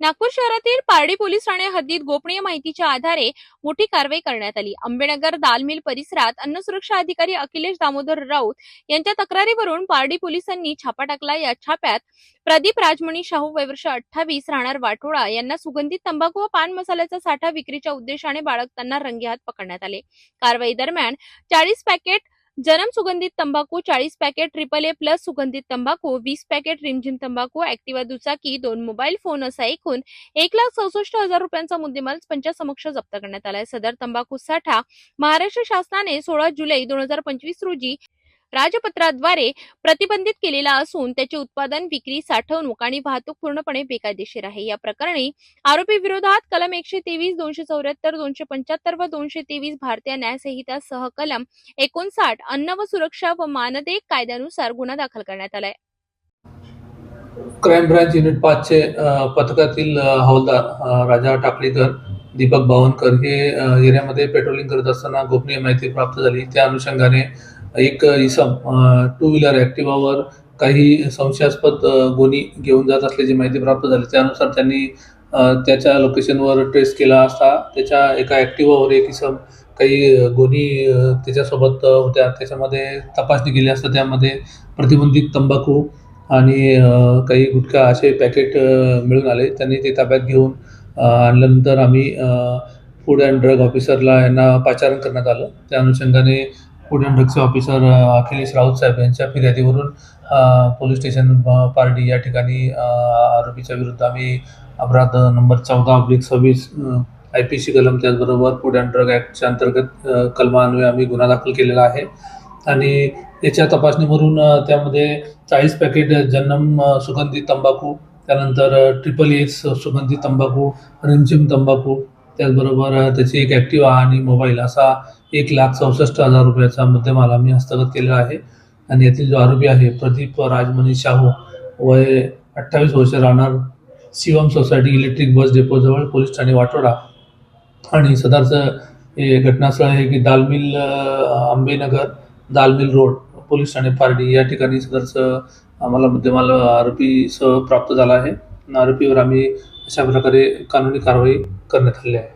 नागपूर शहरातील पारडी पोलीस ठाणे हद्दीत गोपनीय माहितीच्या आधारे मोठी कारवाई करण्यात आली. आंबेनगर दालमिल परिसरात अन्न सुरक्षा अधिकारी अखिलेश दामोदर राऊत यांच्या तक्रारीवरून पारडी पोलिसांनी छापा टाकला. या छाप्यात प्रदीप राजमणी शाहू वयवर्ष अठ्ठावीस राहणार वाटोळा यांना सुगंधित तंबाखू व पान मसाल्याचा साठा विक्रीच्या उद्देशाने बाळगताना रंगेहात पकडण्यात आले. कारवाई दरम्यान चाळीस पॅकेट जनम सुगंधित तंबाखू चाळीस पॅकेट ट्रिपल ए प्लस सुगंधित तंबाखू वीस पॅकेट रिमझिम तंबाखू ऍक्टिवा दुचाकी दोन मोबाईल फोन असा एकूण एक लाख चौसष्ट हजार रुपयांचा मुद्देमाल पंचासमक्ष जप्त करण्यात आलाय. सदर तंबाखू साठा महाराष्ट्र शासनाने सोळा जुलै दोन हजार पंचवीस रोजी राजपत्राद्वारे प्रतिबंधित केलेला असून त्याचे उत्पादन विक्री साठवणूक आणि वाहतूक पूर्णपणे बेकायदेशीर आहे. या प्रकरणी आरोपी विरोधात कलम एकशे तेवीस दोनशे चौऱ्याहत्तर दोनशे पंच्याहत्तर व दोनशे तेवीस भारतीय न्यायसंहिता सह कलम एकोणसाठ अन्न व सुरक्षा व मानदेय कायद्यानुसार गुन्हा दाखल करण्यात आलाय. क्राईम ब्रांच युनिट पाचचे पथकातील हवालदार राजा टाकळीकर दीपक बावनकर हे एरियामध्ये पेट्रोलिंग करत असताना गोपनीय माहिती प्राप्त झाली. त्या अनुषंगाने एक इसम टू व्हीलर ॲक्टिवावर काही संशयास्पद गोणी घेऊन जात असल्याची माहिती प्राप्त झाली. त्यानुसार त्यांनी त्याच्या लोकेशनवर ट्रेस केला असता त्याच्या एका ॲक्टिवावर एक इसम काही गोणी त्याच्यासोबत होत्या. त्याच्यामध्ये तपासणी केली असता त्यामध्ये प्रतिबंधित तंबाखू आणि काही गुटखा असे पॅकेट मिळून आले. त्यांनी ते ताब्यात घेऊन आणल्यानंतर आम्ही फूड अँड ड्रग ऑफिसरला यांना पाचारण करण्यात आलं. त्या अनुषंगाने food and officer Akhilesh Raut साहेब यांच्या फिर्यादीवरून पोलीस स्टेशन पार्टी पारडी या ठिकाणी आरोपीच्या विरुद्ध आम्ही अपराध नंबर चौदा ऑब्लिक सव्वीस आय पी सी कलम त्याचबरोबर फूड अँड ड्रग ॲक्टच्या अंतर्गत कलमान्वये आम्ही गुन्हा दाखल केलेला आहे. आणि याच्या तपासणीवरून त्यामध्ये चाळीस पॅकेट जन्म सुगंधित तंबाखू त्यानंतर ट्रिपल एस सुगंधित तंबाखू रिमझिम तंबाखू त्याचबरोबर त्याची एक ॲक्टिवा आणि मोबाईल असा एक लाख चौसष्ट हजार रुपयाचा मुद्देमाल आम्ही हस्तगत केलेला आहे. आणि यातील जो आरोपी आहे प्रदीप राजमणी शाहू वय अठ्ठावीस वर्ष राहणार शिवम सोसायटी इलेक्ट्रिक बस डेपोजवळ पोलीस ठाणे वाटोडा. आणि सदरचं हे घटनास्थळ आहे की दालमिल आंबेनगर दालमिल रोड पोलीस ठाणे पारडी. या ठिकाणी सदरचं आम्हाला मुद्देमाल आरोपीसह प्राप्त झाला आहे. आरोपीवर आम्ही अशा प्रकारे कानूनी कारवाई करण्यात आली आहे.